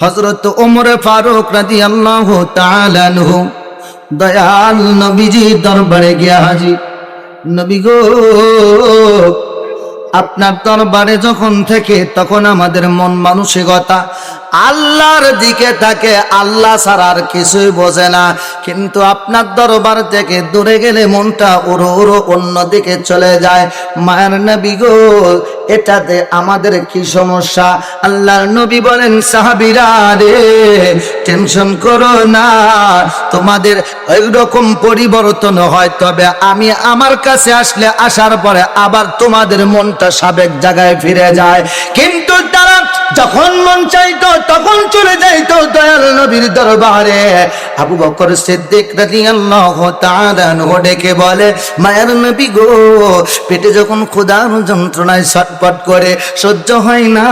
হজরত ওমরে ফারুক রাজি আল্লাহ তালানহু দয়াল নবীজি দরবারে গিয়া হাজি নবী গো, আপনার দরবারে যখন থেকে, তখন আমাদের মন মানসিকতা আল্লাহর দিকে থাকে আল্লাহ ছাড়া আর কিছুই বোঝে না। কিন্তু আপনার দরবার থেকে দূরে গেলে মনটা উড়ো উড়ো অন্য দিকে চলে যায়। মায়ের নবী গো, এটাতে আমাদের কি সমস্যা? আল্লাহর নবী বলেন, সাহাবিরা রে, টেনশন করো না। তোমাদের ওই রকম পরিবর্তন হয় তবে আমি আমার কাছে আসলে আসার পরে আবার তোমাদের মনটা সাবেক জায়গায় ফিরে যায়। কিন্তু যখন মন চাইতো, তখন চলে যাইতো দয়াল নবীর দরবারে। আবু বকর সিদ্দিক রাদিয়াল্লাহু তাআলা ডেকে বলে, মায়ের নবী গো, পেটে যখন ক্ষুধার যন্ত্রণায় ছটপট করে, সহ্য হয় না।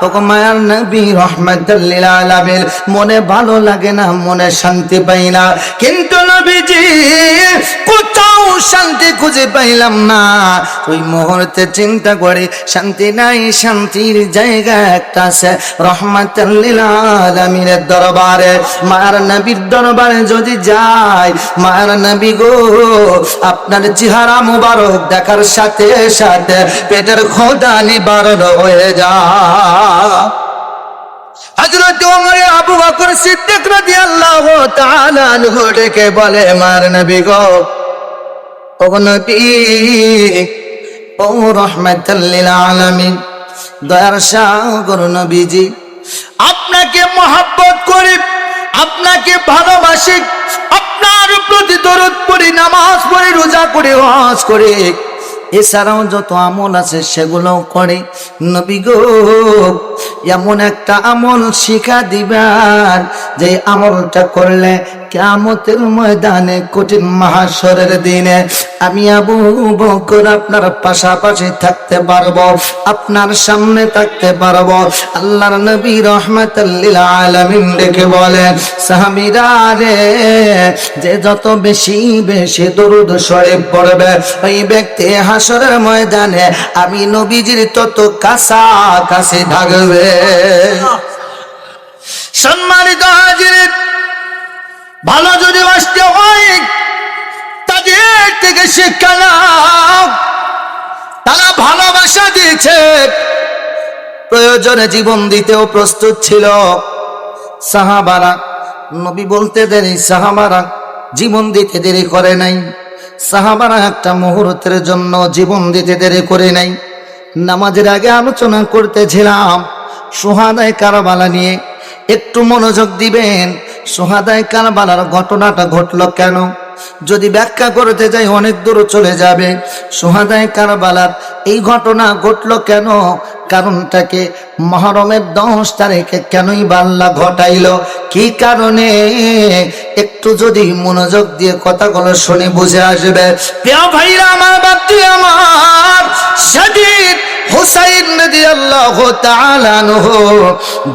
তখন মায়ার নবী রহমাতুল্লিল আলামিন, মনে ভালো লাগে না, মনে শান্তি পাই না। কিন্তু নবীজি, কোথাও শান্তি খুঁজে পাইলাম না। ওই মুহূর্তে চিন্তা করে, শান্তি নাই, শান্তির জায়গা আছে রহমাতুল্লিল আলামিনের দরবারে। মায়ার নবীর দরবারে যদি যাই নবী গো, আপনার চেহারা মুবারক দেখার সাথে সাথে পেটের খোদা নিবারণ হয়ে যা। আবু বলে, মার নবী গো, ও নবী, ও রহমাতাল আলামিন দয়ার সাগর নবীজি। আপনাকে মহাব্বত করি, আপনাকে ভালোবাসি, আপনার প্রতি দরদ পড়ি নামাজ পড়ি, রোজা করি, হজ করি। এছাড়াও যত আমল আছে সেগুলো করে। নবী গো, এমন একটা আমল শিখা দিবেন যে আমলটা করলে কেমতের ময়দানে কঠিন মহাসরের দিনে আমি আবু বকর আপনার পাশাপাশি থাকতে পারব আপনার সামনে থাকতে পারব। আল্লাহর নবী রহমাতাল্লিল আলামিন রেখে বলেন সাহাবিরা রে যে যত বেশি বেশি দরুদ শরীফ পড়বে ওই ব্যক্তি হাসরের ময়দানে আমি নবীজির তত কাছা কাছে থাকবে সম্মানিত হাজির ভালো যদি বাঁচতে হয়, তাদের থেকে শিক্ষা নাও তারা ভালোবাসা দিয়েছে, প্রয়োজনে জীবন দিতেও প্রস্তুত ছিল। সাহাবারা, নবী বলতে দেরি, সাহাবারা জীবন দিতে দেরি করে নাই। সাহাবারা একটা মুহূর্তের জন্য জীবন দিতে দেরি করে নাই। নামাজের আগে আলোচনা করতেছিলাম, সোহাদায় কারবালা নিয়ে একটু মনোযোগ দিবেন। সোহাদায় কারবালার ঘটনাটা ঘটলো কেন? যদি ব্যাখ্যা করতে যাই, অনেক দূর চলে যাবে। সোহাদায় কারবালার এই ঘটনা ঘটলো কেন? কারণটাকে মহরমের দশ তারিখে কেনই বাল্লা ঘটাইলো? কি কারণে? একটু যদি মনোযোগ দিয়ে কথাগুলো শুনে বুঝে আসবে। আমার আমার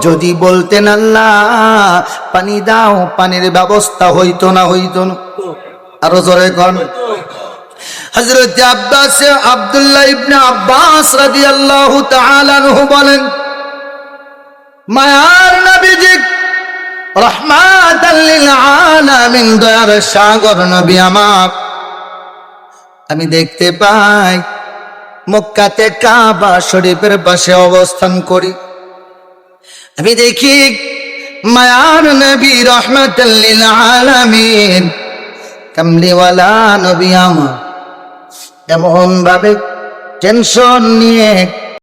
যদি বলতেন আল্লাহ, পানি দাও, পানির ব্যবস্থা হইতো না হইতো না। আরও জোরে কন। হযরত আব্বাস, আব্দুল্লাহ ইবনে আব্বাস রাদিয়াল্লাহু তাআলা আনহু বলেন, মায়ার নবীজি সাগর নবী আমি দেখতে পাই মক্কাতে কাবা শরীফের পাশে অবস্থান করি। আমি দেখি মায়ার নবী রহমতুল্লিল আলামিন, কামলিওয়ালা নবী আমার। এমন ভাবে টেনশন নিয়ে